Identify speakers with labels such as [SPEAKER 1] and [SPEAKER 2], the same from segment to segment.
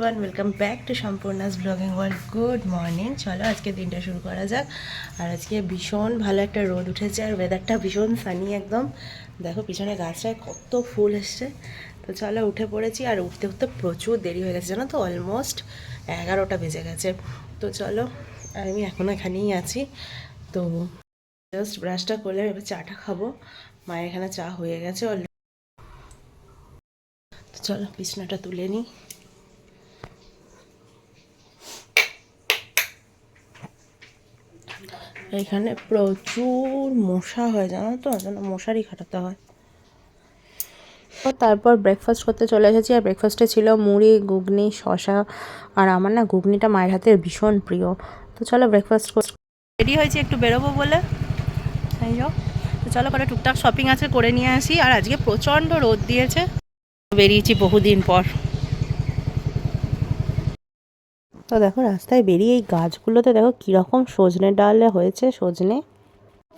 [SPEAKER 1] Welcome back to সম্পূর্ণাস blogging world good morning চলো আজকে দিনটা শুরু করা যাক। আর আজকে ভীষণ ভালো একটা রোদ উঠেছে আর ওয়েদারটা ভীষণ সানি একদম। দেখো পিছনে গাছটায় কত ফুল এসছে। তো চলো উঠে পড়েছি আর উঠতে উঠতে প্রচুর দেরি হয়ে গেছে, জানো তো? অলমোস্ট এগারোটা বেজে গেছে। তো চলো আর আমি এখনও এখানেই আছি। তো জাস্ট ব্রাশটা করলে এবার চাটা খাব। মায়ের এখানে চা হয়ে গেছে চলো বিছনাটা তুলে নিই। এখানে প্রচুর মশা হয়, জানো তো? যেন মশারি খাটাতে হয়। তারপর ব্রেকফাস্ট করতে চলে এসেছি, আর ব্রেকফাস্টে ছিল মুড়ি, ঘুগনি শশা আর আমার না ঘুগনিটা মায়ের হাতের ভীষণ প্রিয়। তো চলো ব্রেকফাস্ট রেডি হয়েছি একটু বেরোবো বলে। যাও। তো চলো করে টুকটাক শপিং আছে, করে নিয়ে আসি। আর আজকে প্রচণ্ড রোদ দিয়েছে। বেরিয়েছি বহুদিন পর। তো দেখো রাস্তায় বেরিয়ে এই গাছগুলোতে দেখো কীরকম সজনে ডালে হয়েছে সজনে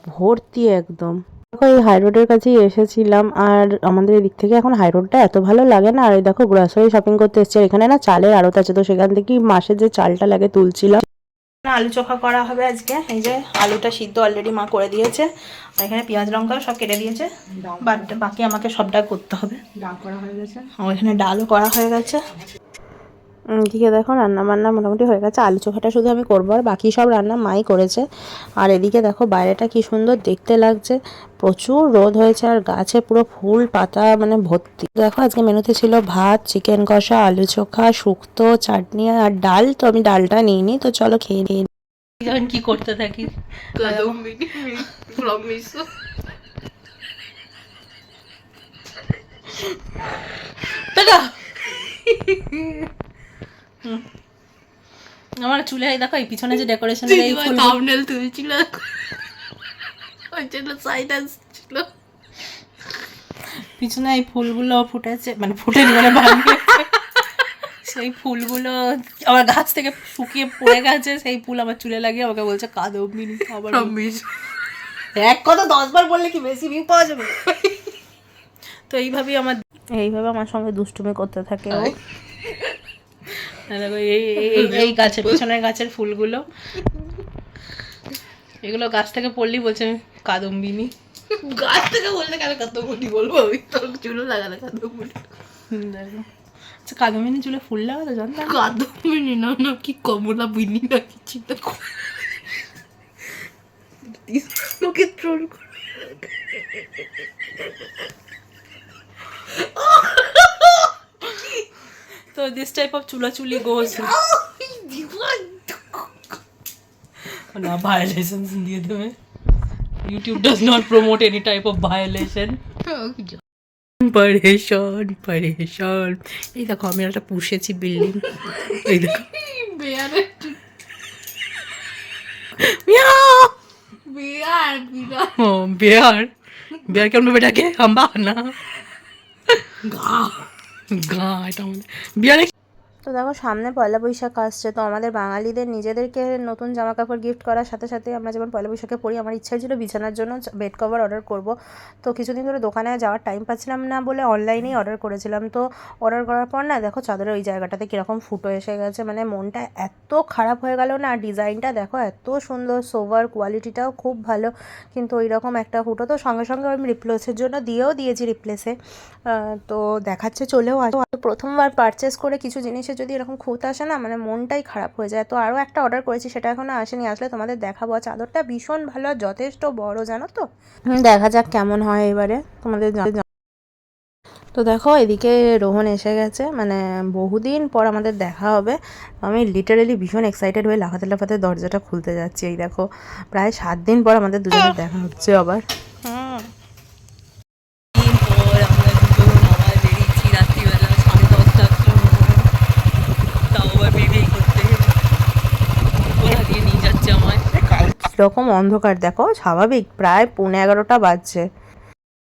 [SPEAKER 1] ভর্তি একদম। দেখো এই হাই রোডের কাছেই এসেছিলাম আর আমাদের এদিক থেকে এখন হাই রোডটা এত ভালো লাগে না। আর এই দেখো গ্রোসারি শপিং করতে এসেছি। আর এখানে না চালের আড়ত আছে তো সেখান থেকেই মাসে যে চালটা লাগে তুলছিলাম। আলু চোখা করা হবে আজকে। এই যে আলুটা সিদ্ধ অলরেডি মা করে দিয়েছে। আর এখানে পেঁয়াজ লঙ্কা সব কেটে দিয়েছে। বাট বাকি আমাকে সবটা করতে হবে।
[SPEAKER 2] ডাল করা হয়ে গেছে।
[SPEAKER 1] আমার এখানে ডালও করা হয়ে গেছে। এদিকে দেখো রান্না বান্না মোটামুটি হয়ে গেছে। আলু চোখাটা শুধু আমি করব আর বাকি সব রান্না মাই করেছে। আর এদিকে দেখো বাইরেটা কি সুন্দর দেখতে লাগছে। প্রচুর রোদ হয়েছে আর গাছে পুরো ফুল পাতা মানে ভর্তি। দেখো আজকে মেনুতে ছিল ভাত চিকেন কষা আলু চোখা শুক্তো চাটনি আর ডাল। তো আমি ডালটা নিইনি তো চলো খেয়ে নিই যখন কি করতে থাকি? টাকা আমার চুলে এই দেখো এই পিছনে যে ডেকোরেশন এই ফুল
[SPEAKER 2] থাম্বনেল তুলছিল। ওই জন্য সাইলেন্স ছিল
[SPEAKER 1] পিছনে এই ফুলগুলো ফুটেছে মানে ফুটেনি মানে ভাঙিয়েছে সেই ফুলগুলো আমার গাছ থেকে শুকিয়ে পড়ে গেছে সেই ফুল আমার চুলে লাগিয়ে আমাকে বলছে কাদম্বিনী আবার
[SPEAKER 2] ব্লগ
[SPEAKER 1] এক কথা দশবার বললে কি বেশি ভিউ পাওয়া যাবে? তো এইভাবেই আমার এইভাবে আমার সঙ্গে দুষ্টুমি করতে থাকে ও। এই এই- গাছের পিছনের গাছের ফুলগুলো। এগুলো গাছ থেকে পড়লেই বলছে কাদম্বিনী।
[SPEAKER 2] গাছ থেকে বললে কেন কাদম্বিনী বলব? আমি তোর চুলো লাগালে কাদম্বিনী।
[SPEAKER 1] আচ্ছা কাদম্বিনী চুলে ফুল লাগাতো জানতাম?
[SPEAKER 2] কাদম্বিনী না না কি কমলা বিনি না কি চিন্তা লোকে ট্রোল করে।
[SPEAKER 1] তো দিস টাইপ অফ চুলাচুলি গোজ না ভায়োলেশন দিয়ে দেবে। YouTube does not promote any type of violation পরেশন পরেশন এই দেখো আমি একটা পুষেছি বিল্ডিং এই দেখো।
[SPEAKER 2] বেয়ারে বেয়ার
[SPEAKER 1] বেয়ার কেমন বেটা কে হাম্বা না। গা গা এটা আমাদের বিয়ারে তো দেখো সামনে পয়লা বৈশাখ আসছে, তো আমাদের বাঙালিদের নিজেদেরকে নতুন জামা কাপড় গিফট করার সাথে সাথে আমরা যেমন পয়লা বৈশাখে পড়ি আমার ইচ্ছা ছিল বিছানার জন্য বেড কভার অর্ডার করব। তো কিছুদিন ধরে দোকানে যাওয়ার টাইম পাচ্ছিলাম না বলে অনলাইনেই অর্ডার করেছিলাম। তো অর্ডার করার পর না দেখো চাদরের ওই জায়গাটাতে কীরকম ফুটো এসে গেছে মানে মনটা এত খারাপ হয়ে গেল না, ডিজাইনটা দেখো এত সুন্দর সোভার কোয়ালিটিটাও খুব ভালো, কিন্তু ওই রকম একটা ফুটো তো সঙ্গে সঙ্গে আমি রিপ্লেসের জন্য দিয়েও দিয়েছি রিপ্লেসে তো দেখাচ্ছে চলেও আসে তো প্রথমবার পারচেস করে কিছু জিনিসে যদি এরকম খুঁত আসে না মানে মনটাই খারাপ হয়ে যায়। তো আরও একটা অর্ডার করেছি, সেটা এখনও আসেনি। আসলে তোমাদের দেখাবো। চাদরটা ভীষণ ভালো আর যথেষ্ট বড়, জানো তো? দেখা যাক কেমন হয় এবারে। তোমাদের তো দেখো, এদিকে রোহন এসে গেছে। মানে বহুদিন পর আমাদের দেখা হবে। আমি লিটারেলি ভীষণ এক্সাইটেড হয়ে লাফাতে লাফাতে দরজাটা খুলতে যাচ্ছি। এই দেখো, প্রায় সাত দিন পর আমাদের দুজনের দেখা হচ্ছে আবার হুম
[SPEAKER 2] পর আমরা দুটো নামায় বেরিয়েছি রাত্রিবেলা সাড়ে দশটার সময় তাও আবার বেরিয়ে করতে কোথা দিয়ে নিয়ে যাচ্ছে আমায়
[SPEAKER 1] কীরকম অন্ধকার, দেখো, স্বাভাবিক, প্রায় পৌনে এগারোটা বাজছে।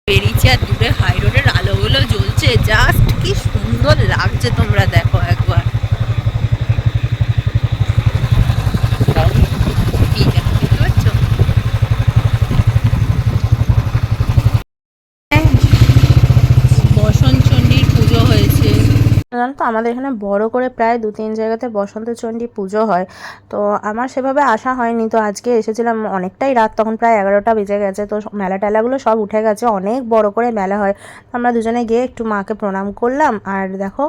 [SPEAKER 2] বেরিয়েছে আর দূরে হাই রোডের আলোগুলো জ্বলছে জাস্ট কি সুন্দর লাগছে তোমরা দেখো একবার কি দেখো, দেখতে পাচ্ছো? বসন্ত চণ্ডীর পুজো হয়েছে
[SPEAKER 1] জানো তো, আমাদের এখানে বড় করে প্রায় দু তিন জায়গাতে বসন্ত চণ্ডী পুজো হয়। তো আমার সেভাবে আসা হয়নি। তো আজকে এসেছিলাম অনেকটাই রাত, তখন প্রায় এগারোটা বেজে গেছে। তো মেলা টেলাগুলো সব উঠে গেছে। অনেক বড় করে মেলা হয়। আমরা দুজনে গিয়ে একটু মাকে প্রণাম করলাম। আর দেখো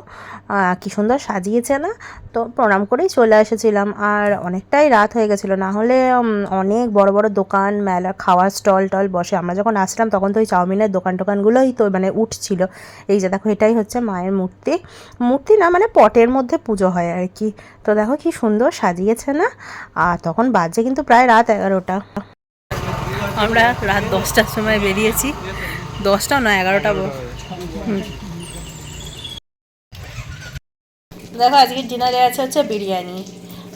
[SPEAKER 1] কি সুন্দর সাজিয়েছে না? তো প্রণাম করেই চলে এসেছিলাম। আর অনেকটাই রাত হয়ে গেছিল। না হলে অনেক বড় বড় দোকান, মেলা, খাওয়ার স্টল টল বসে। আমরা যখন আসলাম, তখন তো ওই চাউমিনের দোকান টোকানগুলোই তো মানে উঠছিল। এই যে দেখো, এটাই হচ্ছে মায়ের মূর্তি। মূর্তি না মানে পটের মধ্যে পুজো হয় আর কি। তো দেখো কি সুন্দর সাজিয়েছে না? আর তখন বাজে কিন্তু প্রায় রাত এগারোটা।
[SPEAKER 2] আমরা রাত দশটার সময় বেরিয়েছি। দশটা না, এগারোটা
[SPEAKER 1] দেখো, আজকে ডিনারে আছে হচ্ছে বিরিয়ানি।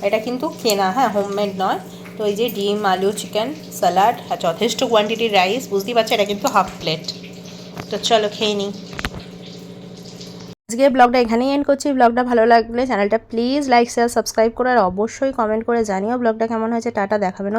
[SPEAKER 1] এটা কিন্তু কেনা হ্যাঁ হোমমেড নয়। তো এই যে ডিম, আলু চিকেন স্যালাড আর যথেষ্ট কোয়ান্টিটির রাইস বুঝতেই পারছ, এটা কিন্তু হাফ প্লেট তো চলো খেয়ে নিই। আজকে ব্লগটা এখানেই এন্ড করছি। ব্লগটা ভালো লাগলে চ্যানেলটা প্লিজ লাইক শেয়ার সাবস্ক্রাইব করে আর অবশ্যই কমেন্ট করে জানিও ব্লগটা কেমন হয়েছে। টাটা দেখাবেন